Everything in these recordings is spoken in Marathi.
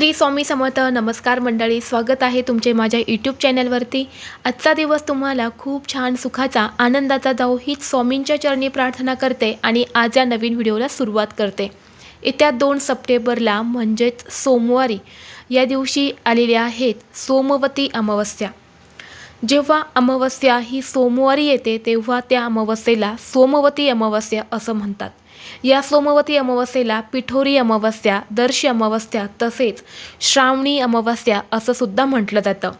श्री स्वामी समर्थ नमस्कार मंडळी स्वागत आहे तुमचे माझ्या यूट्यूब चॅनलवरती आजचा दिवस तुम्हाला खूप छान सुखाचा आनंदाचा जाऊ हीच स्वामींच्या चरणी प्रार्थना करते आणि आज या नवीन व्हिडिओला सुरुवात करते. येत्या दोन सप्टेंबरला म्हणजेच सोमवारी या दिवशी आलेल्या आहेत सोमवती अमावस्या. जेव्हा अमावस्या ही सोमवारी येते तेव्हा त्या अमावस्येला सोमवती अमावस्या असं म्हणतात. या सोमवती अमावस्येला पिठोरी अमावस्या दर्शी अमावस्या तसेच श्रावणी अमावस्या असं सुद्धा म्हटलं जातं.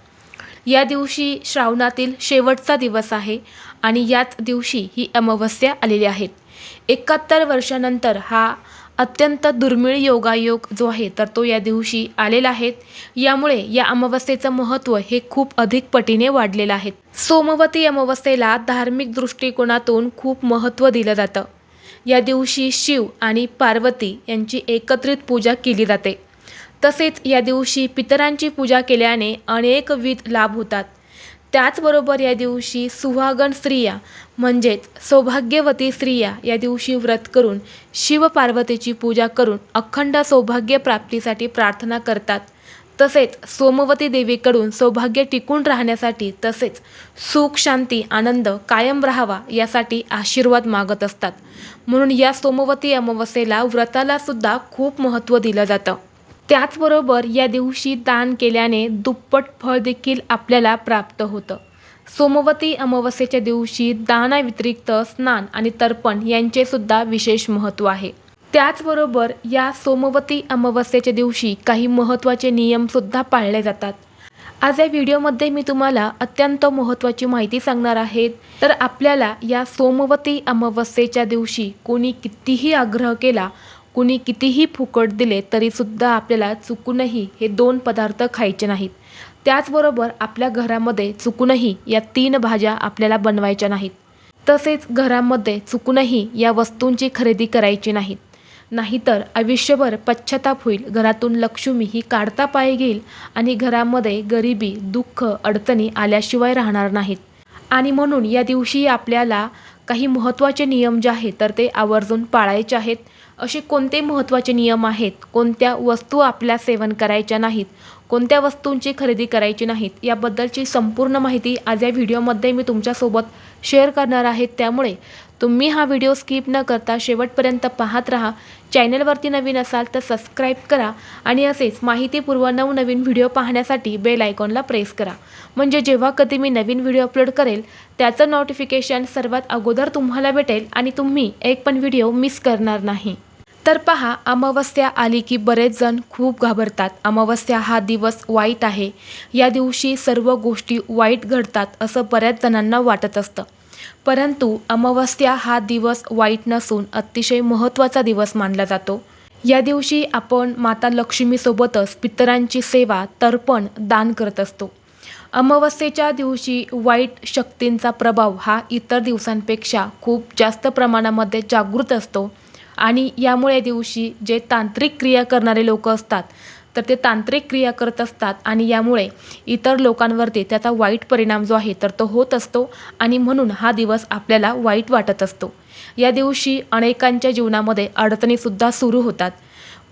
या दिवशी श्रावणातील शेवटचा दिवस आहे आणि याच दिवशी ही अमावस्या आलेली आहेत एकाहत्तर वर्षानंतर हा अत्यंत दुर्मिळ योगायोग जो आहे तर तो या दिवशी आलेला आहे. यामुळे या अमावस्येचं महत्त्व हे खूप अधिक पटीने वाढलेलं आहे. सोमवती अमावस्येला धार्मिक दृष्टिकोनातून खूप महत्त्व दिलं जातं. या दिवशी शिव आणि पार्वती यांची एकत्रित पूजा केली जाते. तसेच या दिवशी पितरांची पूजा केल्याने अनेकविध लाभ होतात. त्याचबरोबर या दिवशी सुहागण स्त्रिया म्हणजेच सौभाग्यवती स्त्रिया या दिवशी व्रत करून शिवपार्वतीची पूजा करून अखंड सौभाग्य प्राप्तीसाठी प्रार्थना करतात. तसेच सोमवती देवीकडून सौभाग्य टिकून राहण्यासाठी तसेच सुख शांती आनंद कायम राहावा यासाठी आशीर्वाद मागत असतात. म्हणून या सोमवती अमावस्येला व्रताला सुद्धा खूप महत्त्व दिलं जातं. त्याचबरोबर या दिवशी दान केल्याने दुप्पट फळ देखील आपल्याला प्राप्त होतं. सोमवती अमावस्येच्या दिवशी दानाव्यतिरिक्त स्नान आणि तर्पण यांचे सुद्धा विशेष महत्त्व आहे. त्याचबरोबर या सोमवती अमावस्येच्या दिवशी काही महत्त्वाचे नियमसुद्धा पाळले जातात. आज या व्हिडिओमध्ये मी तुम्हाला अत्यंत महत्त्वाची माहिती सांगणार आहे. तर आपल्याला या सोमवती अमावस्येच्या दिवशी कोणी कितीही आग्रह केला कुणी कितीही फुकट दिले तरीसुद्धा आपल्याला चुकूनही हे दोन पदार्थ खायचे नाहीत. त्याचबरोबर आपल्या घरामध्ये चुकूनही या तीन भाज्या आपल्याला बनवायच्या नाहीत. तसेच घरामध्ये चुकूनही या वस्तूंची खरेदी करायची नाहीत. नाहीतर आयुष्यभर पश्चाताप होईल. घरातून लक्ष्मी ही काढता पाय घेईल आणि घरामध्ये गरिबी दुःख अडचणी आल्याशिवाय राहणार नाहीत. आणि म्हणून या दिवशी आपल्याला काही महत्त्वाचे नियम जे आहेत तर ते आवर्जून पाळायचे आहेत. असे कोणते महत्त्वाचे नियम आहेत? कोणत्या वस्तू आपल्या सेवन करायच्या नाहीत? कोणत्या वस्तूंची खरेदी करायची नाहीत? याबद्दलची संपूर्ण माहिती आज या व्हिडिओमध्ये मी तुमच्यासोबत शेअर करणार आहे. त्यामुळे तुम्ही हा व्हिडिओ स्किप न करता शेवटपर्यंत पाहत राहा. चॅनलवरती नवीन असाल तर सबस्क्राईब करा आणि असेच माहितीपूर्व नवनवीन व्हिडिओ पाहण्यासाठी बेल आयकॉनला प्रेस करा. म्हणजे जेव्हा कधी मी नवीन व्हिडिओ अपलोड करेल त्याचं नोटिफिकेशन सर्वात अगोदर तुम्हाला भेटेल आणि तुम्ही एक पण व्हिडिओ मिस करणार नाही. तर पहा अमावस्या आली की बरेच जण खूप घाबरतात. अमावस्या हा दिवस वाईट आहे. या दिवशी सर्व गोष्टी वाईट घडतात असं बऱ्याच जणांना वाटत असतं. परंतु अमावस्या हा दिवस वाईट नसून अतिशय महत्त्वाचा दिवस मानला जातो. या दिवशी आपण माता लक्ष्मीसोबतच पितरांची सेवा तर्पण दान करत असतो. अमावस्येच्या दिवशी वाईट शक्तींचा प्रभाव हा इतर दिवसांपेक्षा खूप जास्त प्रमाणामध्ये जागृत असतो आणि यामुळे दिवशी जे तांत्रिक क्रिया करणारे लोक असतात तर ते तांत्रिक क्रिया करत असतात आणि यामुळे इतर लोकांवरती त्याचा वाईट परिणाम जो आहे तर तो होत असतो आणि म्हणून हा दिवस आपल्याला वाईट वाटत असतो. या दिवशी अनेकांच्या जीवनामध्ये अडचणीसुद्धा सुरू होतात.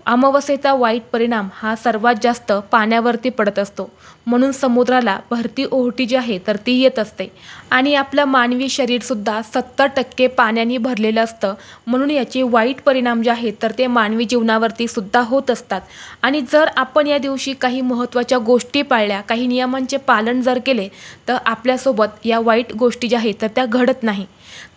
अमावस्येचा वाईट परिणाम हा सर्वात जास्त पाण्यावरती पडत असतो. म्हणून समुद्राला भरती ओहोटी जी आहे तर ती येत असते. आणि आपलं मानवी शरीरसुद्धा सत्तर टक्के पाण्याने भरलेलं असतं. म्हणून याचे वाईट परिणाम जे आहेत तर ते मानवी जीवनावरती सुद्धा होत असतात. आणि जर आपण या दिवशी काही महत्त्वाच्या गोष्टी पाळल्या काही नियमांचे पालन जर केले तर आपल्यासोबत या वाईट गोष्टी ज्या आहेत तर त्या घडत नाही.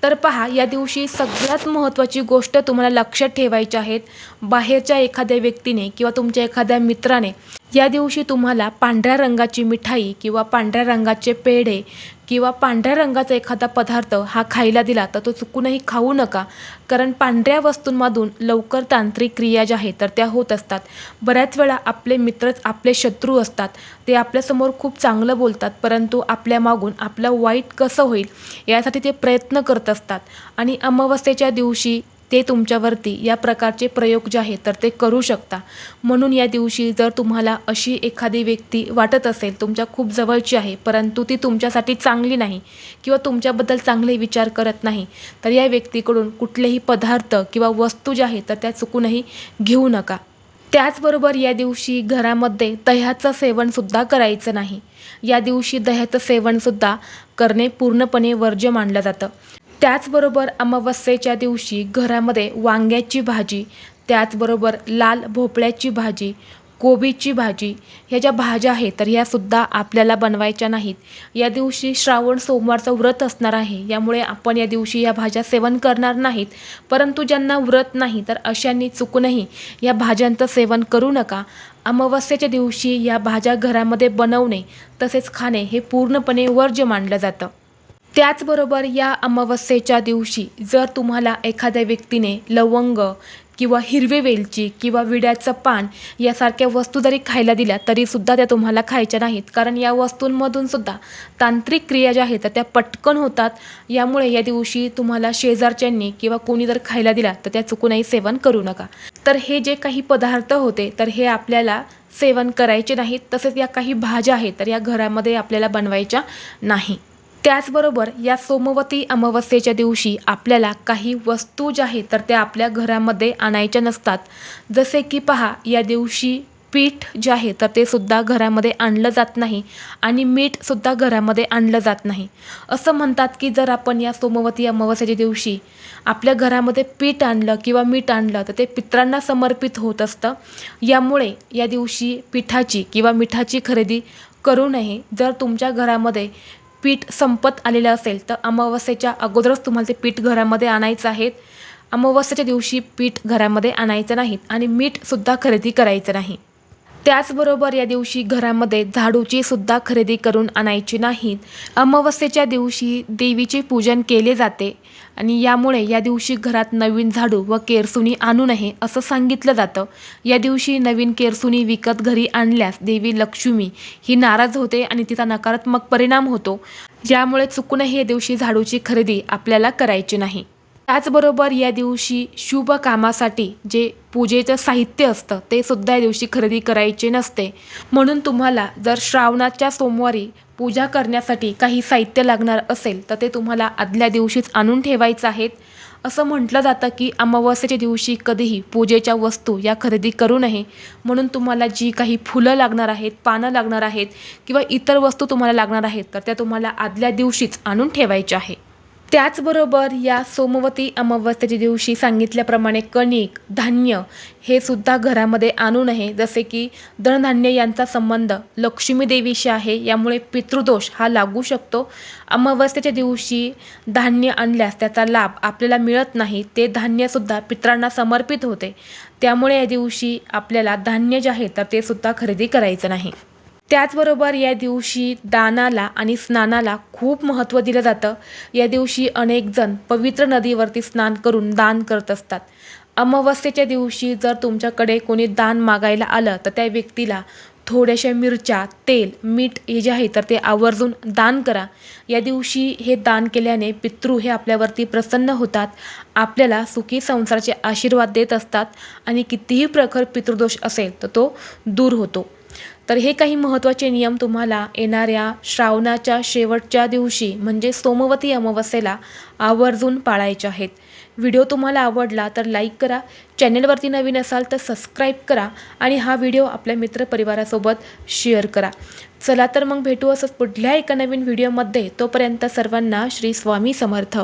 तर पहा या दिवशी सगळ्यात महत्त्वाची गोष्ट तुम्हाला लक्षात ठेवायची आहेत बाहेरच्या एखाद्या व्यक्तीने किंवा तुमच्या एखाद्या मित्राने या दिवशी तुम्हाला पांढऱ्या रंगाची मिठाई किंवा पांढऱ्या रंगाचे पेढे किंवा पांढऱ्या रंगाचा एखादा पदार्थ हा खायला दिला तर तो चुकूनही खाऊ नका. कारण पांढऱ्या वस्तूंमधून लवकर तांत्रिक क्रिया ज्या आहेत तर त्या होत असतात. बऱ्याच वेळा आपले मित्रच आपले शत्रू असतात. ते आपल्यासमोर खूप चांगलं बोलतात परंतु आपल्या मागून आपलं वाईट कसं होईल यासाठी ते प्रयत्न करत असतात. आणि अमावस्येच्या दिवशी ते तुमच्यावरती या प्रकारचे प्रयोग जे आहेत तर ते करू शकता. म्हणून या दिवशी जर तुम्हाला अशी एखादी व्यक्ती वाटत असेल तुमच्या खूप जवळची आहे परंतु ती तुमच्यासाठी चांगली नाही किंवा तुमच्याबद्दल चांगले विचार करत नाही तर या व्यक्तीकडून कुठलेही पदार्थ किंवा वस्तू ज्या आहेत तर त्या चुकूनही घेऊ नका. त्याचबरोबर या दिवशी घरामध्ये दह्याचं सेवनसुद्धा करायचं नाही. या दिवशी दह्याचं सेवनसुद्धा करणे पूर्णपणे वर्ज्य मानलं जातं. त्याचबरोबर अमावस्येच्या दिवशी घरामध्ये वांग्याची भाजी त्याचबरोबर लाल भोपळ्याची भाजी कोबीची भाजी ह्या ज्या भाज्या आहेत तर ह्यासुद्धा आपल्याला बनवायच्या नाहीत. या दिवशी श्रावण सोमवारचं व्रत असणार आहे. यामुळे आपण या दिवशी या भाज्या सेवन करणार नाहीत. परंतु ज्यांना व्रत नाही तर अशांनी चुकूनही या भाज्यांचं सेवन करू नका. अमावस्येच्या दिवशी या भाज्या घरामध्ये बनवणे तसेच खाणे हे पूर्णपणे वर्ज्य मानलं जातं. त्याचबरोबर या अमावस्येच्या दिवशी जर तुम्हाला एखाद्या व्यक्तीने लवंग किंवा हिरवे वेलची किंवा विड्याचं पान यासारख्या वस्तू जरी खायला दिल्या तरीसुद्धा त्या तुम्हाला खायच्या नाहीत. कारण या वस्तूंमधून सुद्धा तांत्रिक क्रिया ज्या आहेत तर त्या पटकन होतात. यामुळे या दिवशी तुम्हाला शेजारच्यांनी किंवा कोणी जर खायला दिला तर त्या चुकूनही सेवन करू नका. तर हे जे काही पदार्थ होते तर हे आपल्याला सेवन करायचे नाहीत. तसेच या काही भाज्या आहेत तर या घरामध्ये आपल्याला बनवायच्या नाही. त्याचबरोबर या सोमवती अमावस्येच्या दिवशी आपल्याला काही वस्तू ज्या आहेत तर त्या आपल्या घरामध्ये आणायच्या नसतात. जसे की पहा या दिवशी पीठ जे आहे तर ते सुद्धा घरामध्ये आणलं जात नाही आणि मीठसुद्धा घरामध्ये आणलं जात नाही. असं म्हणतात की जर आपण या सोमवती अमावस्याच्या दिवशी आपल्या घरामध्ये पीठ आणलं किंवा मीठ आणलं तर ते पित्रांना समर्पित होत असतं. यामुळे या दिवशी पिठाची किंवा मिठाची खरेदी करू नये. जर तुमच्या घरामध्ये पीठ संपत आलेलं असेल तर अमावस्येच्या अगोदरच तुम्हाला ते पीठ घरामध्ये आणायचं आहे अमावस्येच्या दिवशी पीठ घरामध्ये आणायचं नाहीत आणि मीठसुद्धा खरेदी करायचं नाही. त्याचबरोबर या दिवशी घरामध्ये झाडूची सुद्धा खरेदी करून आणायची नाहीत. अमावस्येच्या दिवशी देवीचे पूजन केले जाते आणि यामुळे या दिवशी घरात नवीन झाडू व केरसुणी आणू नये असं सांगितलं जातं. या दिवशी नवीन केरसुणी विकत घरी आणल्यास देवी लक्ष्मी ही नाराज होते आणि तिचा नकारात्मक परिणाम होतो. ज्यामुळे चुकूनही या दिवशी झाडूची खरेदी आपल्याला करायची नाही. त्याचबरोबर या दिवशी शुभ कामासाठी जे पूजेचं साहित्य असतं ते सुद्धा या दिवशी खरेदी करायचे नसते. म्हणून तुम्हाला जर श्रावणाच्या सोमवारी पूजा करण्यासाठी काही साहित्य लागणार असेल तर ते तुम्हाला आदल्या दिवशीच आणून ठेवायचं आहेत असं म्हटलं जातं की अमावस्येच्या दिवशी कधीही पूजेच्या वस्तू या खरेदी करू नये. म्हणून तुम्हाला जी काही फुलं लागणार आहेत पानं लागणार आहेत किंवा इतर वस्तू तुम्हाला लागणार आहेत तर त्या तुम्हाला आदल्या दिवशीच आणून ठेवायच्या आहे. त्याचबरोबर या सोमवती अमावस्येच्या दिवशी सांगितल्याप्रमाणे कणिक धान्य हे सुद्धा घरामध्ये आणू नये जसे की धनधान्य यांचा संबंध लक्ष्मी देवीशी आहे यामुळे पितृदोष हा लागू शकतो. अमावस्येच्या दिवशी धान्य आणल्यास त्याचा लाभ आपल्याला मिळत नाही ते धान्यसुद्धा पित्रांना समर्पित होते. त्यामुळे या दिवशी आपल्याला धान्य जे आहे तर ते सुद्धा खरेदी करायचं नाही. त्याचबरोबर या दिवशी दानाला आणि स्नानाला खूप महत्त्व दिलं जातं. या दिवशी अनेकजण पवित्र नदीवरती स्नान करून दान करत असतात. अमावस्येच्या दिवशी जर तुमच्याकडे कोणी दान मागायला आलं तर त्या व्यक्तीला थोड्याशा मिरच्या तेल मीठ हे जे आहे तर ते आवर्जून दान करा. या दिवशी हे दान केल्याने पितृ हे आपल्यावरती प्रसन्न होतात आपल्याला सुखी संसाराचे आशीर्वाद देत असतात आणि कितीही प्रखर पितृदोष असेल तर तो दूर होतो. तर हे काही महत्त्वाचे नियम तुम्हाला येणाऱ्या श्रावणाच्या शेवटच्या दिवशी म्हणजे सोमवती अमावस्येला आवर्जून पाळायचे आहेत. व्हिडिओ तुम्हाला आवडला तर लाईक करा चॅनलवरती नवीन असाल तर सबस्क्राईब करा आणि हा व्हिडिओ आपल्या मित्रपरिवारासोबत शेअर करा. चला तर मग भेटू असंच पुढल्या एका नवीन व्हिडिओमध्ये. तोपर्यंत सर्वांना श्री स्वामी समर्थ.